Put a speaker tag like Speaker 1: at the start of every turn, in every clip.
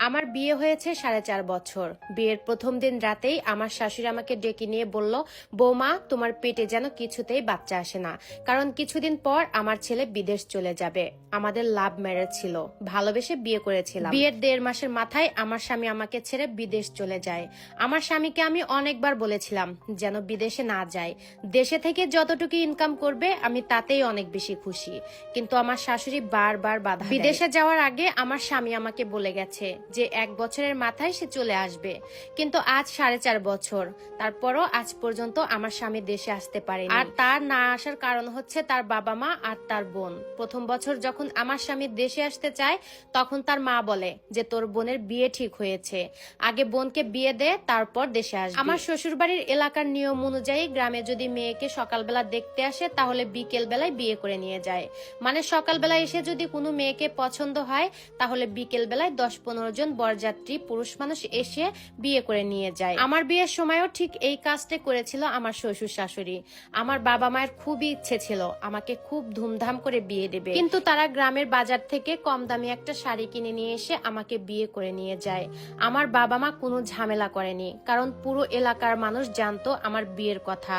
Speaker 1: আমার বিয়ে হয়েছে সাড়ে চার বছর। বিয়ের প্রথম দিন রাতেই আমার শাশুড়ি আমাকে ডেকে নিয়ে বলল, বৌমা, তোমার পেটে যেন কিছুতেই বাচ্চা আসে না। কারণ কিছুদিন পর আমার ছেলে বিদেশ চলে যাবে। আমাদের লাভ ম্যারেজ ছিল। ভালোবেসে বিয়ে করেছিলাম। বিয়ের দেড় মাসের মাথায় আমার স্বামী আমাকে ছেড়ে বিদেশ চলে যায়। আমার স্বামীকে আমি অনেকবার বলেছিলাম যেন বিদেশে না যায়। দেশে থেকে যতটুকু ইনকাম করবে, আমি তাতেই অনেক বেশি খুশি। কিন্তু আমার শাশুড়ি বারবার বাধা। বিদেশে যাওয়ার আগে আমার স্বামী আমাকে বলে গেছে যে এক বছরের মাথায় সে চলে আসবে। কিন্তু আজ সাড়ে চার বছর। তারপরও আজ পর্যন্ত আমার স্বামী দেশে আসতে পারে আর তার না আসার কারণ হচ্ছে তার বাবা মা আর তার বোন। প্রথম বছর যখন আমার স্বামী দেশে আসতে চায়, তখন তার মা বলে যে, তোর বোনের বিয়ে ঠিক হয়েছে। আগে বোনকে বিয়ে দে, তারপর দেশে আসবে। আমার শ্বশুর বাড়ির এলাকার নিয়ম অনুযায়ী গ্রামে যদি মেয়েকে সকালবেলা দেখতে আসে, তাহলে বিকেল বেলায় বিয়ে করে নিয়ে যায়। মানে সকালবেলা এসে যদি কোনো মেয়েকে পছন্দ হয়, তাহলে বিকেল বেলায় দশ পনেরো জন বরযাত্রী পুরুষ মানুষ এসে বিয়ে করে নিয়ে যায়। আমার বিয়ের সময়ও ঠিক এই কাজটা করেছিল আমার শ্বশুর শাশুড়ি। আমার বাবা মায়ের খুবই ইচ্ছে ছিল, আমাকে খুব ধুমধাম করে বিয়ে দেবে। কিন্তু তারা গ্রামের বাজার থেকে কম দামি একটা শাড়ি কিনে নিয়ে এসে আমাকে বিয়ে করে নিয়ে যায়। আমার বাবা মা কোনো ঝামেলা করেনি, কারণ পুরো এলাকার মানুষ জানতো আমার বিয়ের কথা।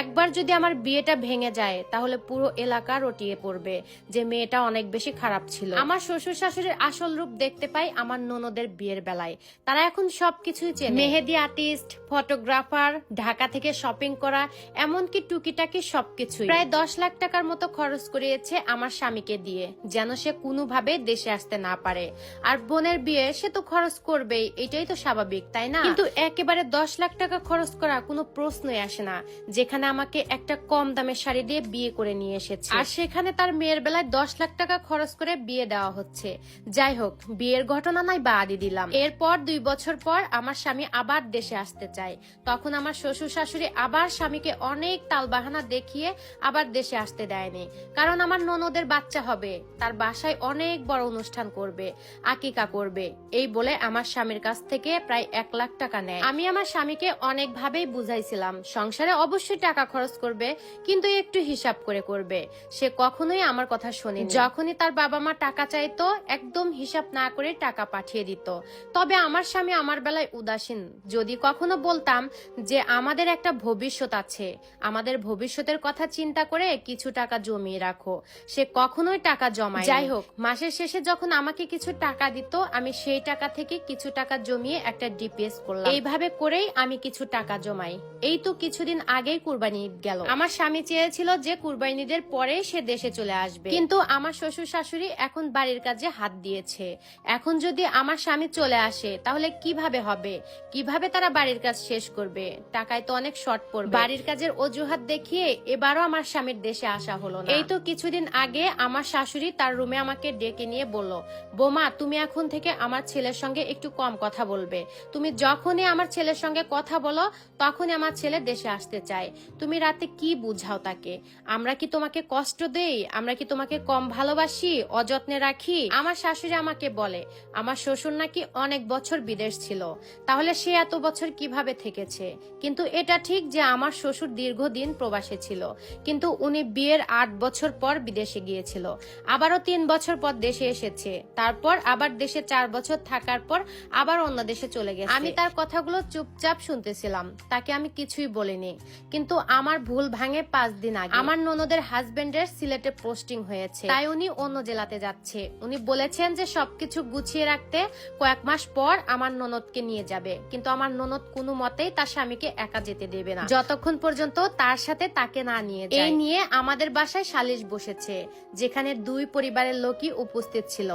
Speaker 1: একবার যদি আমার বিয়েটা ভেঙে যায়, তাহলে পুরো এলাকা রটিয়ে পড়বে, যে মেয়েটা অনেক বেশি খারাপ ছিল। আমার শ্বশুর শাশুড়ির আসল রূপ দেখতে পাই আমার ননদের বিয়ের বেলায়। তারা এখন সবকিছুই চেনে। মেহেদি আর্টিস্ট, ফটোগ্রাফার, ঢাকা থেকে শপিং করা, এমনকি টুকিটাকি সবকিছুই। প্রায় দশ লাখ টাকার মতো খরচ করিয়েছে আমার স্বামীকে দিয়ে, যেন সে কোনোভাবে দেশে আসতে না পারে। আর বোনের বিয়ে সে তো খরচ করবেই, এটাই তো স্বাভাবিক, তাই না? কিন্তু একেবারে দশ লাখ টাকা খরচ করা কোনো প্রশ্নই আসে না, যেখানে আমাকে একটা কম দামের শাড়ি দিয়ে বিয়ে করে নিয়ে এসেছে। আর সেখানে তার মেয়ের বেলায় দশ লাখ টাকা খরচ করে বিয়ে দেওয়া হচ্ছে। যাই হোক, বিয়ের ঘটনা নাই বাদই দিলাম। এরপর দুই বছর পর আমার স্বামী আবার দেশে আসতে চায়। তখন আমার শ্বশুর শাশুড়ি আবার স্বামীকে অনেক তালবাহানা দেখিয়ে আবার দেশে আসতে দেয়নি। কারণ আমার ননদের বাচ্চা হবে, তার বাসায় অনেক বড় অনুষ্ঠান করবে, আকিকা করবে। এই বলে আমার স্বামীর কাছ থেকে প্রায় এক লাখ টাকা নেয়। আমি আমার স্বামীকে অনেকভাবেই বুঝাইছিলাম, সংসারে অবশ্যই টাকা খরচ করবে, কিন্তু একটু হিসাব করে করবে। সে কখনোই আমার কথা শোনে যখনই তার বাবা মা টাকা চাইতো, একদম হিসাব না করে টাকা পাঠিয়ে দিত। তবে আমার স্বামী আমার বেলায় উদাসীন। যদি কখনো বলতাম যে আমাদের একটা ভবিষ্যৎ আছে আমাদের ভবিষ্যতের কথা চিন্তা করে কিছু টাকা জমিয়ে রাখো। সে কখনোই টাকা জমায় যাই হোক। মাসের শেষে যখন আমাকে কিছু টাকা দিত আমি সেই টাকা থেকে কিছু টাকা জমিয়ে একটা ডিপিএস করলাম। এইভাবে করেই আমি কিছু টাকা জমাই। এই তো কিছুদিন আগেই কুরবানি ঈদ গেল। আমার স্বামী চেয়েছিল যে কুরবানি ঈদের পরে সে দেশে চলে আসবে। কিন্তু আমার শ্বশুর শাশুড়ি এখন বাড়ির কাজে হাত দিয়েছে। এখন যদি আমার স্বামী চলে আসে, তাহলে কীভাবে হবে? কীভাবে তারা বাড়ির কাজ শেষ করবে? টাকায় তো অনেক শর্ট পড়বে। বাড়ির কাজের অজুহাত দেখিয়ে এবারও আমার স্বামীর দেশে আসা হলো না। এই তো কিছুদিন আগে আমার শাশুড়ি তার রুমে আমাকে ডেকে নিয়ে বলল, বোমা, তুমি এখন থেকে আমার ছেলের সঙ্গে একটু কম কথা বলবে। তুমি যখনই আমার ছেলের সঙ্গে কথা বলো, তখনই আমার ছেলে দেশে আসতে চায়। তুমি রাতে কি বুঝাও তাকে? আমরা কি তোমাকে কষ্ট দেই? আমরা কি তোমাকে কম ভালোবাসি, অযত্নে রাখি? আমার শাশুড়ি আমাকে বলে, আমার শ্বশুর নাকি অনেক বছর বিদেশ ছিল? তাহলে সে এত বছর কীভাবে থেকেছে? কিন্তু এটা ঠিক যে আমার শ্বশুর দীর্ঘদিন প্রবাসে ছিল। কিন্তু উনি বিয়ের আট বছর পর বিদেশে গিয়েছিল। আবারও তিন বছর পর দেশে এসেছে। তারপর আবার দেশে চার বছর থাকার পর আবার অন্য দেশে চলে গেছে। আমি তার কথাগুলো চুপচাপ শুনতেছিলাম। তাকে আমি কিছুই বলিনি। কিন্তু আমার ভুল ভাঙে পাঁচ দিন আগে। আমার ননদের হাজবেন্ডের সিলেটে পোস্টিং হয়েছে। তাই উনি অন্য জেলাতে যাচ্ছে। উনি বলেছেন যে সবকিছু গুছিয়ে রাখতে কয়েক মাস পর আমার ননদকে নিয়ে যাবে। কিন্তু আমার ননদ কোনো মতেই তার স্বামীকে একা যেতে দেবে না। যতক্ষণ পর্যন্ত তার সাথে তাকে না নিয়ে এই নিয়ে আমাদের বাসায় সালিশ বসেছে, যেখানে দুই পরিবারের লোকই উপস্থিত ছিল।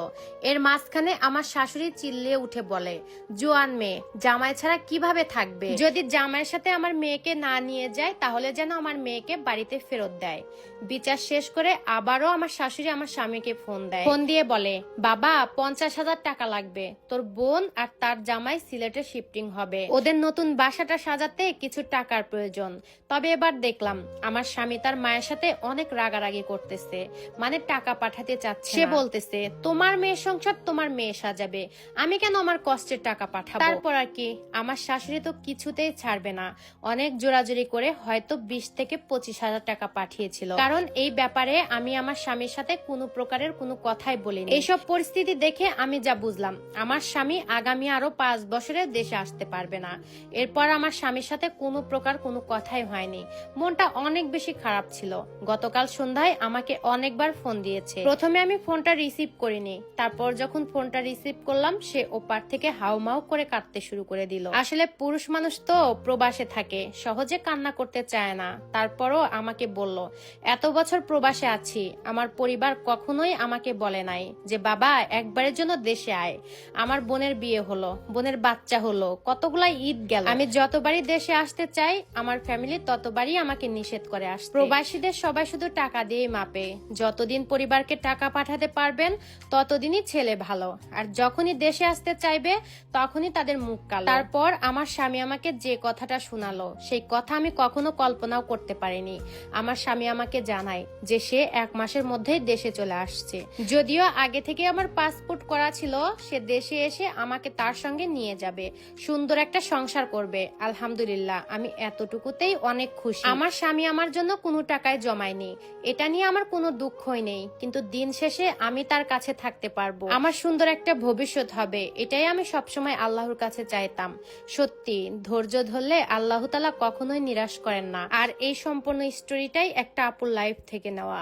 Speaker 1: এর মাঝখানে আমার শাশুড়ি চিল্লিয়ে উঠে বলে, জোয়ান মেয়ে, জামাই ছাড়া কীভাবে থাকবে? যদি জামাইয়ের সাথে আমার মেয়েকে না নিয়ে যায়, তাহলে যেন আমার মেয়েকে বাড়িতে ফেরত দেয়। বিচার শেষ করে আবারও আমার শাশুড়ি আমার স্বামীকে ফোন দেয়। ফোন দিয়ে বলে বাবা পঞ্চাশ হাজার টাকা লাগবে। তোর বোন আর তার জামাই সিলেটে শিফটিং হবে। ওদের নতুন বাসাটা সাজাতে কিছু টাকার প্রয়োজন। তবে এবার দেখলাম আমার স্বামী তার মায়ের সাথে অনেক রাগারাগি করতেছে। মানে টাকা পাঠাতে চাচ্ছে সে বলতেছে তোমার মেয়ের সংসার তোমার মেয়ে সাজাবে। আমি কেন আমার কষ্টের টাকা পাঠাবো? তারপর আর কি আমার শাশুড়ি তো কিছুতেই ছাড়বে না। অনেক জোরাজুরি করে হয়তো বিশ থেকে পঁচিশ হাজার টাকা পাঠিয়েছিল। কারণ এই ব্যাপারে আমি আমার স্বামীর সাথে কোনো প্রকারের কোনো কথাই বলিনি। এইসব পরিস্থিতি দেখে আমি যা বুঝলাম, আমার স্বামী আগামী আরও পাঁচ বছরে দেশে আসতে পারবে না। এরপর আমার স্বামীর সাথে কোনো প্রকার কোনো কথাই হয়নি। মনটা অনেক বেশি খারাপ ছিল। গতকাল সন্ধ্যায় আমাকে অনেকবার ফোন দিয়েছে। প্রথমে আমি ফোনটা রিসিভ করিনি। তারপর যখন ফোনটা রিসিভ করলাম, সে ওপার থেকে হাউমাউ করে কাটতে শুরু করে দিল। আসলে পুরুষ মানুষ তো প্রবাসে থাকে, সহজে কান্না করতে চায় না। তারপরও আমাকে বলল এত বছর প্রবাসে আছি, আমার পরিবার কখনোই আমাকে বলে নাই যে, বাবা, একবারের জন্য দেশে আয়। আমার বোনের বিয়ে হলো, বোনের বাচ্চা হলো কতগুলা ঈদ গেল। আমি যতবারই দেশে আসতে চাই, আমার ফ্যামিলি ততবারই আমাকে নিষেধ করে আসতে প্রবাসীদের সবাই শুধু টাকা দিয়ে মাপে। যতদিন পরিবারকে টাকা পাঠাতে পারবেন, ততদিনই ছেলে ভালো। আর যখনই দেশে আসতে চাইবে, তখনই তাদের মুখ কালো। তারপর আমার স্বামী আমাকে যে কথাটা শোনালো, সেই কথা আমি কখনো কল্পনাও করতে পারিনি। আমার স্বামী আমাকে জানায় যে সে এক মাসের মধ্যেই দেশে চলে আসছে। যদিও আগে থেকে আমার পাসপোর্ট করা ছিল, সে দেশে এসে আমাকে তার সঙ্গে নিয়ে যাবে। সুন্দর একটা সংসার করবে। আলহামদুলিল্লাহ, আমি এতটুকুতেই অনেক খুশি। আমার স্বামী আমার জন্য কোনো টাকায় জমায়নি। এটা নিয়ে আমার কোনো দুঃখই নেই। কিন্তু দিন শেষে আমি তার কাছে থাকতে পারব। আমার সুন্দর একটা ভবিষ্যৎ হবে। এটাই আমি সবসময় আল্লাহর কাছে চাইতাম। সত্যি, ধৈর্য ধরলে আল্লাহ তালা কখনোই নিরাশ করেন না। আর এই সম্পূর্ণ স্টোরিটাই একটা আপুর লাইফ থেকে নেওয়া।